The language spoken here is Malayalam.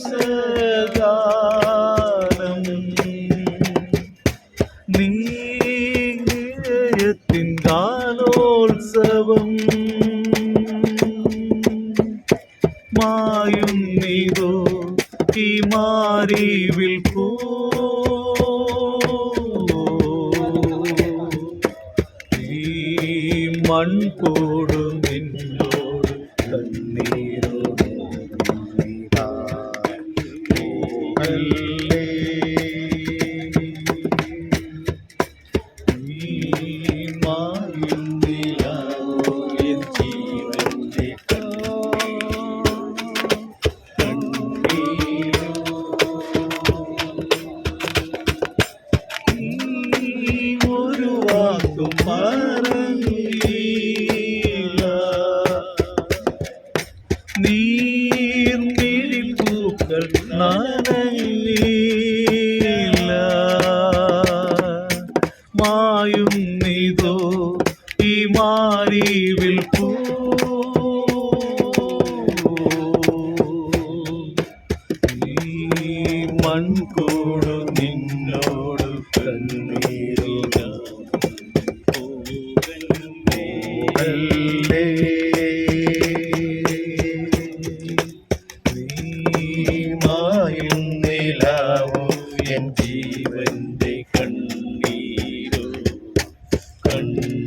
ഹംസഗാനം നീ ഹൃദയത്തിൻ ഗാനോത്സവം മായും നീതോ ഈ മാറിവിൽ മൺകൂടും നിന്നോട് കണ്ണീരോട് വാക്കും പറഞ്ഞില്ല നീർമിഴി പൂക്കൾ നനയില്ല മായും നീതോ ഈ മാറിവിൽ പൂ. മൺകൂടു നിന്നോട് കണ്ണീരില്ല പോകല്ലേ നീ നിലാവോ എൻ ജീവന്റെ കണ്ണീരോ കണ്ണീരോ